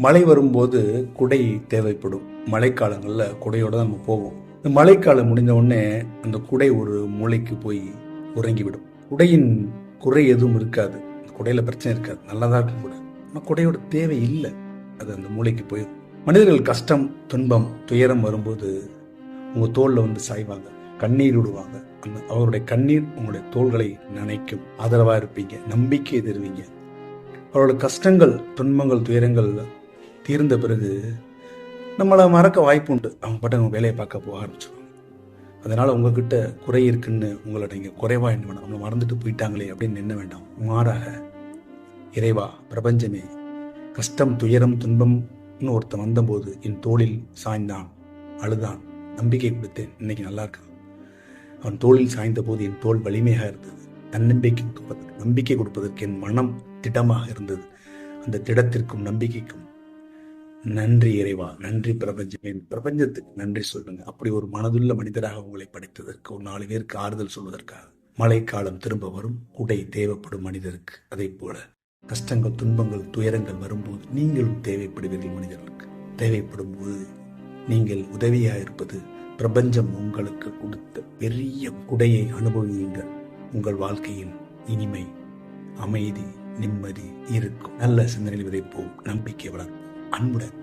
மழை வரும்போது குடை தேவைப்படும். மழைக்காலங்களில் குடையோடு தான் நம்ம போவோம். இந்த மழைக்காலம் முடிஞ்ச உடனே அந்த குடை ஒரு மூளைக்கு போய் உறங்கிவிடும். குடையின் குறை எதுவும் இருக்காது. குடையில் பிரச்சனை இருக்காது. நல்லதா இருக்கும் கூட. ஆனால் குடையோட தேவை இல்லை. அது அந்த மூளைக்கு போயிடும். மனிதர்கள் கஷ்டம் துன்பம் துயரம் வரும்போது உங்கள் தோளில் வந்து சாய்வாங்க. கண்ணீர் விடுவாங்க. அந்த அவருடைய கண்ணீர் உங்களுடைய தோள்களை நினைக்கும். ஆதரவாக இருப்பீங்க. நம்பிக்கை தருவீங்க. அவரோட கஷ்டங்கள் துன்பங்கள் துயரங்கள் தீர்ந்த பிறகு நம்மளை மறக்க வாய்ப்பு உண்டு அவங்க பாட்டு அவங்க வேலையை பார்க்க போக ஆரம்பிச்சிடுவாங்க அதனால் உங்ககிட்ட குறை இருக்குன்னு உங்களை நீங்கள் குறைவா என்ன வேண்டாம் அவங்களை மறந்துட்டு போயிட்டாங்களே அப்படின்னு என்ன வேண்டாம். மாறாக இறைவா பிரபஞ்சமே கஷ்டம் துயரம் துன்பம்னு ஒருத்தன் வந்தபோது என் தோளில் சாய்ந்தான் அழுதான். நம்பிக்கை கொடுத்தேன். இன்னைக்கு நல்லா இருக்கான். அவன் தோளில் சாய்ந்த போது என் தோல் வலிமையாக இருந்தது. தன்னம்பிக்கை கொடுப்பதற்கு நம்பிக்கை கொடுப்பதற்கு என் மனம் திடமாக இருந்தது. அந்த திடத்திற்கும் நம்பிக்கைக்கும் நன்றி இறைவா நன்றி பிரபஞ்சமே. பிரபஞ்சத்துக்கு நன்றி சொல்லுங்க. அப்படி ஒரு மனதுள்ள மனிதராக உங்களை படைத்ததற்கு ஒரு நாலு பேருக்கு ஆறுதல் சொல்வதற்காக. மழைக்காலம் திரும்ப வரும். உடை தேவைப்படும் மனிதருக்கு. அதே போல கஷ்டங்கள் துன்பங்கள் துயரங்கள் வரும்போது நீங்களும் தேவைப்படுவீர்கள் மனிதர்களுக்கு. தேவைப்படும் போது நீங்கள் உதவியாக இருப்பது பிரபஞ்சம் உங்களுக்கு கொடுத்த பெரிய குடையை அனுபவியுங்கள். உங்கள் வாழ்க்கையில் இனிமை அமைதி நிம்மதி இருக்கும். நல்ல சிந்தனையில் விதைப்போம். நம்பிக்கை வளர்ப்போம். அன்புடன்.